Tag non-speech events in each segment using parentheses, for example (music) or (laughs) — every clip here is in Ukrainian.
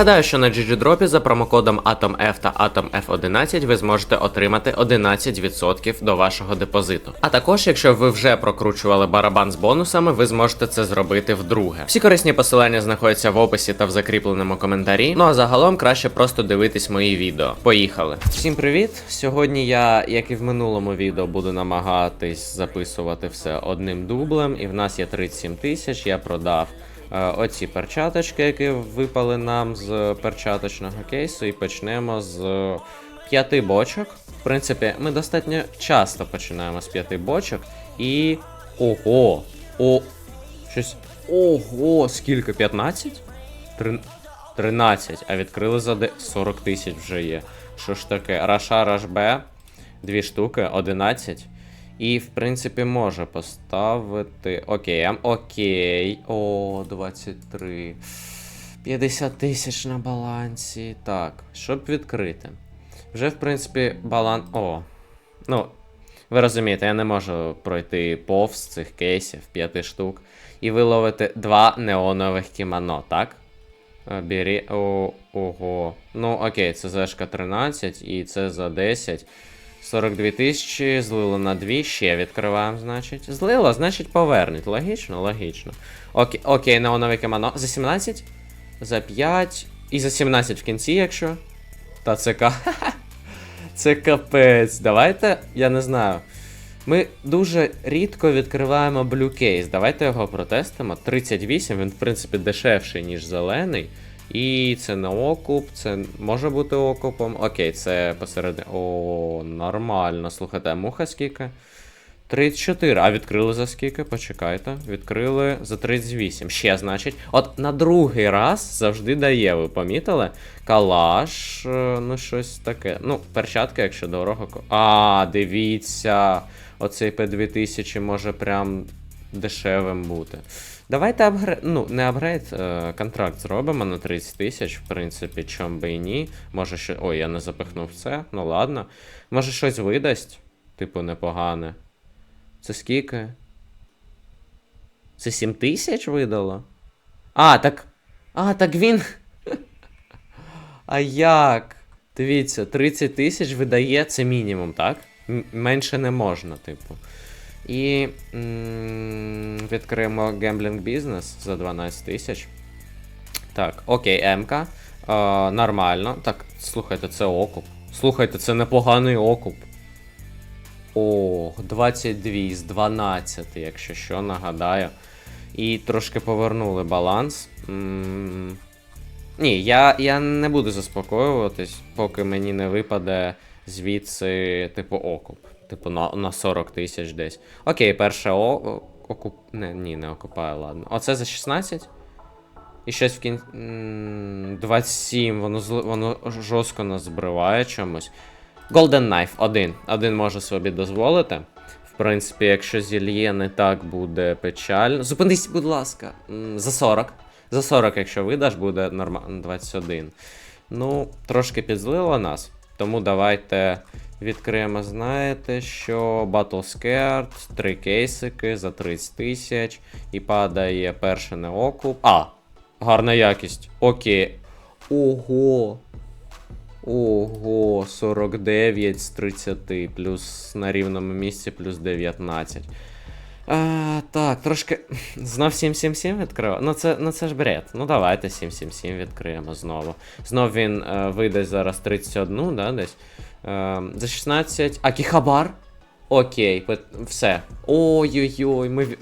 Нагадаю, що на GGDrop за промокодом AtomF та AtomF11 ви зможете отримати 11% до вашого депозиту. А також, якщо ви вже прокручували барабан з бонусами, ви зможете це зробити вдруге. Всі корисні посилання знаходяться в описі та в закріпленому коментарі. Ну а загалом краще просто дивитись мої відео. Поїхали! Всім привіт! Сьогодні я, як і в минулому відео, буду намагатись записувати все одним дублем, і в нас є 37 тисяч. Я продав. Е, Оці перчаточки, які випали нам з перчаточного кейсу, і почнемо з п'яти бочок. В принципі, ми достатньо часто починаємо з п'яти бочок. І. Ого! О! Щось. Ого! Скільки? 15? Три- 13, а відкрили за де- 40 тисяч вже є. Що ж таке? Раша Раш Б, дві штуки, 11. І, в принципі, може поставити. Окей, окей. О, 23. 50 тисяч на балансі. Так, щоб відкрити. Вже, в принципі, баланс. О. Ну, ви розумієте, я не можу пройти повз цих кейсів 5 штук. І виловити два неонових кімоно, так? Е, Бері. О, ого. Ну, окей, це зешка 13 і це за 10. 42 тисячі, злило на 2, ще відкриваємо, значить. Злило, значить повернуть. Логічно, логічно. Окей, окей, неонове кімоно. За 17? За 5. І за 17 в кінці, якщо. Та це ка. (laughs) Це капець. Давайте, я не знаю. Ми дуже рідко відкриваємо Case. Давайте його протестимо. 38, він, в принципі, дешевший, ніж зелений. І це не окуп, це може бути окупом. Окей, це посередині. О, нормально. Слухайте, муха скільки? 34. А відкрили за скільки? Почекайте. Відкрили за 38. Ще, значить. От на другий раз завжди дає, ви помітили? Калаш, е, ну щось таке. Ну, перчатка, якщо дорого. А, дивіться. Оцей P2000 може прям дешевим бути. Давайте апгрейд, ну, не апгрейд, е, контракт зробимо на 30 тисяч, в принципі, чом би і ні. Може що. Ой, я не запихнув це, ну ладно. Може щось видасть, типу, непогане. Це скільки? Це 7 тисяч видало? А, так. А, так він. (laughs) А як? Дивіться, 30 тисяч видає це мінімум, так? Менше не можна, типу. І відкриємо гемблінг бізнес за 12 тисяч. Так, окей, МК. Е, нормально. Так, слухайте, це окуп. Слухайте, це непоганий окуп. О, 22 з 12, якщо що, нагадаю. І трошки повернули баланс. М, Ні, я, я не буду заспокоюватись, поки мені не випаде звідси, типу, окуп. Типу, на, на 40 тисяч десь. Окей, перше о- окуп. Не, ні, не окупає, ладно. Оце за 16. І щось в кінці. 27, воно, зли- воно жорстко нас збриває чомусь. Golden Knife, один. Один може собі дозволити. В принципі, якщо зільє не так буде печально. Зупинись, будь ласка. За 40. За 40, якщо видаш, буде нормально. 21. Ну, трошки підзлило нас. Тому давайте відкриємо, знаєте, що Battle Scared, три кейсики за 30 тисяч. І падає перше не окуп. А! Гарна якість. Окей. Ого. Ого, 49 з 30, плюс на рівному місці, плюс 19. А, так, трошки. Знов 777 відкрив. Ну це, ну це ж бред. Ну давайте 777 відкриємо знову. Знов він е, видасть зараз 31, да, десь. Е, за 16. А кіхабар? Окей, все. Ой-ой-ой, ми. (laughs)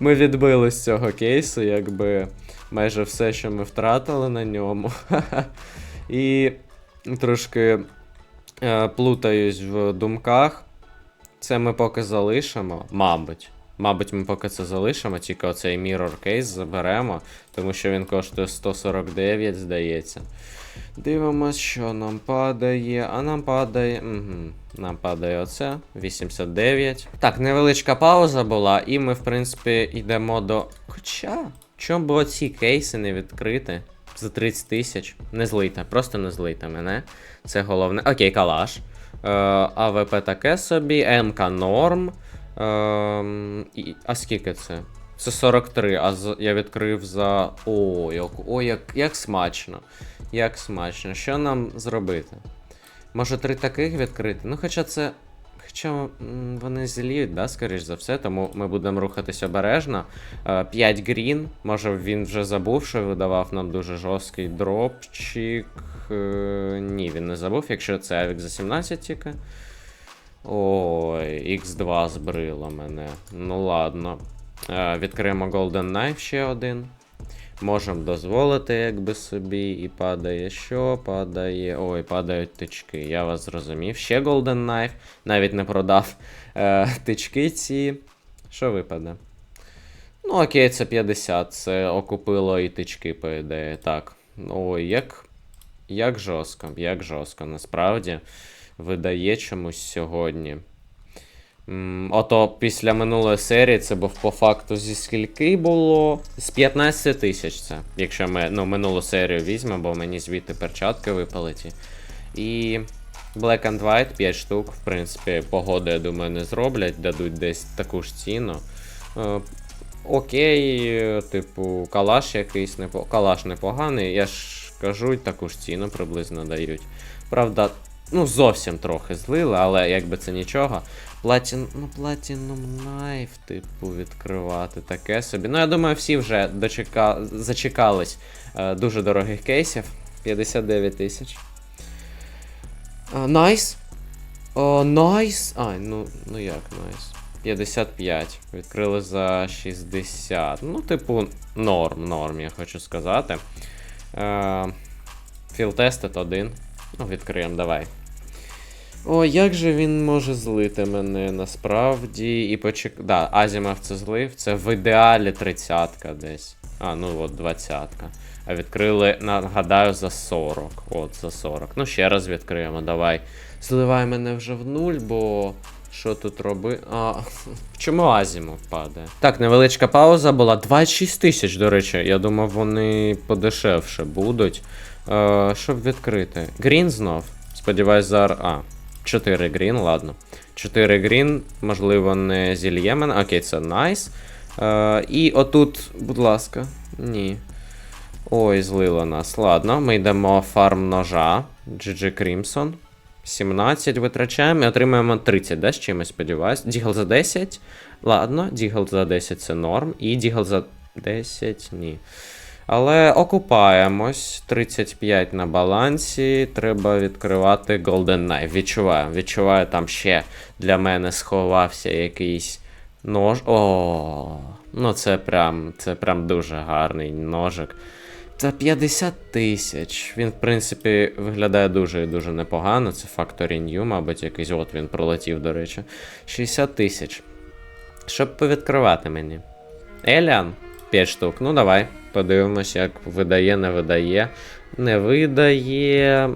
Ми відбили з цього кейсу, якби майже все, що ми втратили на ньому. (laughs) І трошки е, плутаюсь в думках. Це ми поки залишимо, мабуть. Мабуть, ми поки це залишимо, тільки оцей Mirror Case заберемо, тому що він коштує 149, здається. Дивимось, що нам падає. А нам падає. Угу. Нам падає оце. 89. Так, невеличка пауза була, і ми, в принципі, йдемо до. Хоча. Чому б оці кейси не відкрити? За 30 тисяч. Не злийте, просто не злийте мене. Це головне. Окей, калаш. Е, АВП таке собі, МК норм. Ем, і, а скільки це? Це 43, а з, я відкрив за. О, як, о як, як смачно. Як смачно. Що нам зробити? Може три таких відкрити? Ну, хоча це. Хоча вони зліють, да, скоріш за все, тому ми будемо рухатись обережно. 5 грін. Може він вже забув, що видавав нам дуже жорсткий дропчик. Е, ні, він не забув, якщо це Авік за 17 тільки. Ой, X2 збрило мене. Ну ладно. Е, відкриємо Golden Knife ще один. Можемо дозволити, якби собі. І падає що? Падає. Ой, падають тички. Я вас зрозумів. Ще Golden Knife. Навіть не продав е, тички ці. Що випаде? Ну, окей, це 50. Це окупило і тички, по ідеї. Так. Ой, як. Як жорстко, як жорстко, насправді видає чомусь сьогодні. Ото після минулої серії це був по факту зі скільки було? З 15 тисяч це. Якщо ми ну, минулу серію візьмемо, бо мені звідти перчатки випали ті. І Black and White 5 штук, в принципі, погоди, я думаю, не зроблять, дадуть десь таку ж ціну. Е, Окей, типу, калаш якийсь непо... калаш непоганий, я ж кажу, таку ж ціну приблизно дають. Правда, ну зовсім трохи злили, але якби це нічого. Платін... Ну, Platinum Knife, типу, відкривати таке собі. Ну, я думаю, всі вже дочека... зачекались е, дуже дорогих кейсів. 59 тисяч. А, Найс. Найс. А, ну, ну як найс. 55. Відкрили за 60. Ну, типу, норм, норм, я хочу сказати. Е, Філтестед один. Ну, відкриємо, давай. О, як же він може злити мене насправді. І почек... Да, Азімов це злив. Це в ідеалі тридцятка десь. А, ну от двадцятка. А відкрили, нагадаю, за 40. От, за 40. Ну, ще раз відкриємо, давай. Зливай мене вже в нуль, бо. Що тут роби? А, (laughs) чому Азімов падає? Так, невеличка пауза була. 26 тисяч, до речі. Я думав, вони подешевше будуть. Е, щоб відкрити. Грін знов. Сподіваюсь, зараз. А, 4 грін, ладно. 4 грін, можливо, не зільє мене. Окей, це найс. Е, і отут, будь ласка. Ні. Ой, злило нас. Ладно, ми йдемо фарм ножа. GG Crimson. 17 витрачаємо і отримаємо 30, да, з чимось, сподіваюсь. Дігл за 10. Ладно, Дігл за 10 це норм. І Дігл за 10 ні. Але окупаємось. 35 на балансі. Треба відкривати Golden Knife. Відчуваю. Відчуваю, там ще для мене сховався якийсь нож. О, ну це прям, це прям дуже гарний ножик. Та 50 тисяч. Він, в принципі, виглядає дуже і дуже непогано. Це Factory New, мабуть, якийсь. От він пролетів, до речі. 60 тисяч. Щоб повідкривати мені. Еліан, 5 штук. Ну давай. Подивимось, як видає, не видає. Не видає.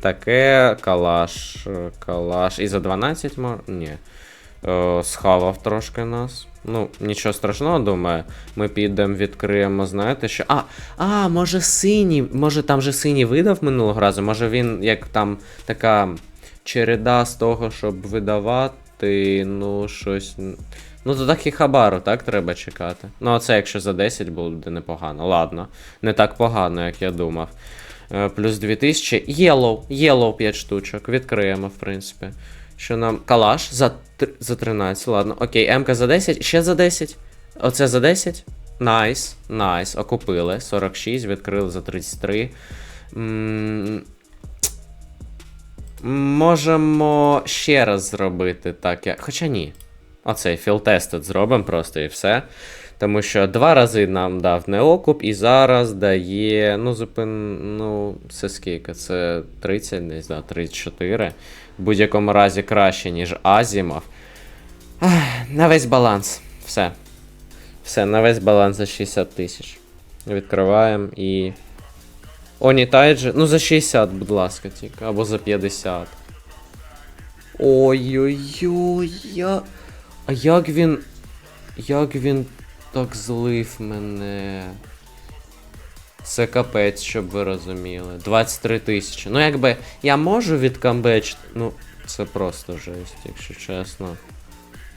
Таке калаш. Калаш. І за 12 мор. Ні. Е, схавав трошки нас. Ну, нічого страшного, думаю. Ми підемо, відкриємо, знаєте, що. А, а, може синій. Може там же синій видав минулого разу. Може він як там така череда з того, щоб видавати. Ну, щось. Ну, то так і хабару, так треба чекати. Ну, а це якщо за 10 буде непогано. Ладно, не так погано, як я думав. Е, плюс 2000. Єлоу, єлоу 5 штучок. Відкриємо, в принципі. Що нам. Калаш за, за 13, ладно. Окей, МК за 10, ще за 10. Оце за 10. Найс, найс. Окупили. 46, відкрили за 33. М, Можемо ще раз зробити так. як- Хоча ні. Оцей філтестед зробимо просто і все. Тому що два рази нам дав неокуп, і зараз дає. Ну, зупин. Ну, це скільки? Це 30, десь, да, 34. В будь-якому разі краще, ніж Азімов. На весь баланс. Все. Все, на весь баланс за 60 тисяч. Відкриваємо і. Оні Тайджи. Ну, за 60, будь ласка, тільки. Або за 50. Ой-ой-ой, я. А як він. Як він так злив мене. Це капець, щоб ви розуміли. 23 тисячі. Ну, якби я можу відкамбечити. Ну, це просто жесть, якщо чесно.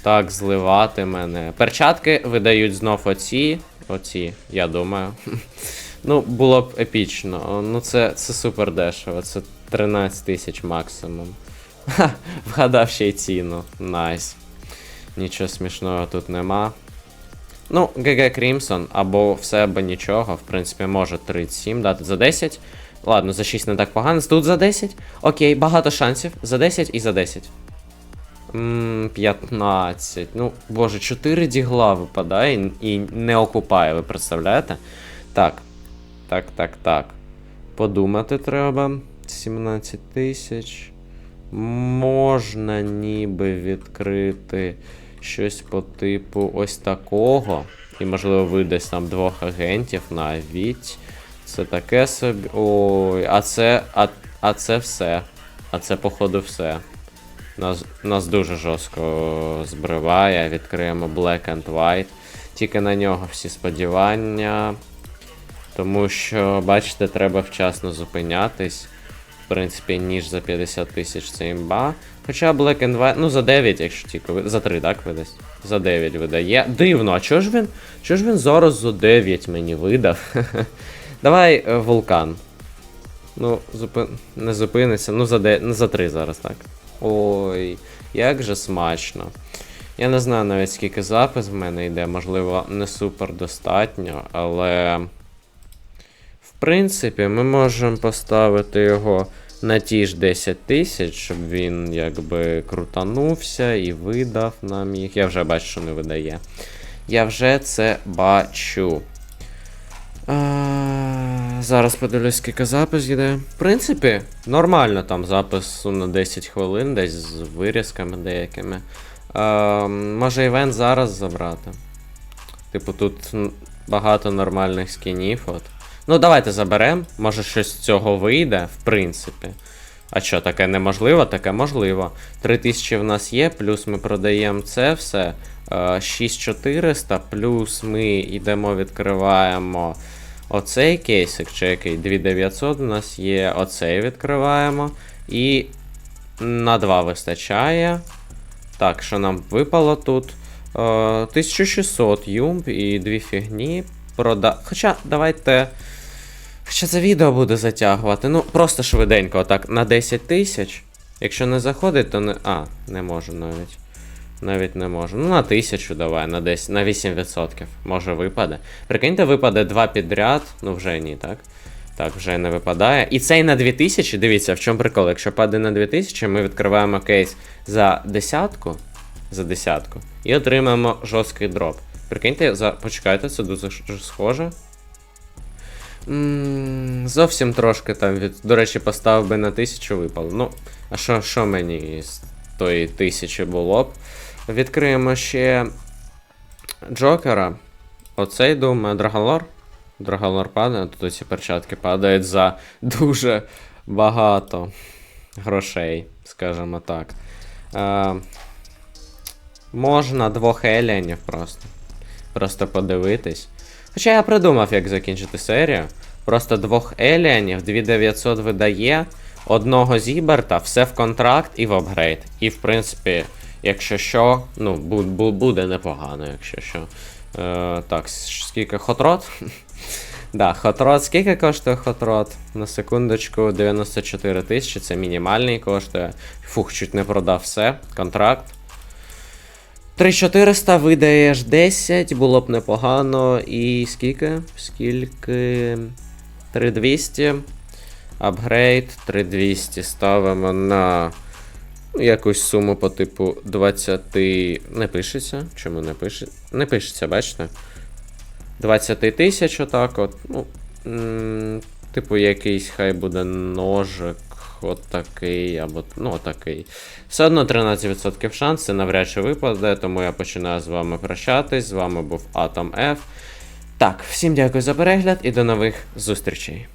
так зливати мене. Перчатки видають знов оці. Оці, я думаю. (laughs) Ну, було б епічно. Ну, це, це супер дешево. Це 13 тисяч максимум. Ха, (laughs) вгадав ще й ціну. Найс. Нічого смішного тут нема. Ну, ГГ Крімсон або все або нічого, в принципі, може 37 дати за 10. Ладно, за 6 не так погано. Тут за 10. Окей, багато шансів. За 10 і за 10. Ммм, 15. Ну, боже, 4 дігла випадає і, не окупає, ви представляєте? Так. Так, так, так. Подумати треба. 17 тисяч. Можна ніби відкрити щось по типу ось такого. І, можливо, видасть там двох агентів навіть. Це таке собі. Ой, а це. А, а це все. А це, походу, все. Нас, нас дуже жорстко збриває. Відкриємо Black and White. Тільки на нього всі сподівання. Тому що, бачите, треба вчасно зупинятись. Принципі, ніж за 50 тисяч це імба. Хоча Black and White, ну за 9, якщо тільки за 3, так видасть? За 9 видає. Дивно, а чого ж він? Чого ж він зараз за 9 мені видав? (laughs) Давай е, вулкан. Ну, зупин... не зупиниться. Ну, за, де... за 3 зараз, так. Ой, як же смачно. Я не знаю навіть скільки запис в мене йде, можливо, не супер достатньо, але. Принципі, ми можемо поставити його на ті ж 10 тисяч, щоб він якби крутанувся і видав нам їх. Я вже бачу, що не видає. Я вже це бачу. А, зараз подивлюсь, скільки запис йде. В принципі, нормально там запис на 10 хвилин, десь з вирізками деякими. А, може івент зараз забрати. Типу, тут багато нормальних скінів. От. Ну, давайте заберемо. Може, щось з цього вийде, в принципі. А що, таке неможливо? Таке можливо. 3000 в нас є, плюс ми продаємо це все. Е, 6400, плюс ми йдемо, відкриваємо оцей кейсик, чи який 2900 у нас є. Оцей відкриваємо. І на 2 вистачає. Так, що нам випало тут? Е, 1600 юмб і дві фігні. Прода... Хоча давайте. Хоча це відео буде затягувати. Ну, просто швиденько, отак, на 10 тисяч. Якщо не заходить, то не. А, не можу навіть. Навіть не можу. Ну, на 1000 давай, на 10, на 8%. Може випаде. Прикиньте, випаде два підряд. Ну, вже ні, так? Так, вже не випадає. І цей на 2000, дивіться, в чому прикол. Якщо паде на 2000, ми відкриваємо кейс за десятку. За десятку. І отримаємо жорсткий дроп. Прикиньте, за... почекайте, це дуже схоже. М, Зовсім трошки там від. До речі, поставив би на тисячу випало. Ну, а що, що мені з тої тисячі було б? Відкриємо ще Джокера. Оцей думаю, Драгалор. Драгалор падає, тут ці перчатки падають за дуже багато грошей, скажімо так. Е, можна двох еліанів просто. Просто подивитись. Хоча я придумав, як закінчити серію. Просто двох еліанів, 2900 видає, одного зіберта, все в контракт і в апгрейд. І в принципі, якщо що, ну, бу- бу- буде непогано, якщо що. Е, так, скільки хотрот? (laughs) Да, хотрот. Скільки коштує хотрот? На секундочку, 94 тисячі, це мінімальний коштує. Фух, чуть не продав все. Контракт. 3400 видаєш 10, було б непогано. І скільки? Скільки? 3200. Апгрейд 3200 ставимо на якусь суму по типу 20. Не пишеться. Чому не пишеться? Не пишеться, бачите? 20 тисяч отак от. Ну, типу, якийсь хай буде ножик. От такий, або ну отакий. Все одно 13% шанс, це навряд чи випаде, тому я починаю з вами прощатись. З вами був Атом F. Так, всім дякую за перегляд і до нових зустрічей.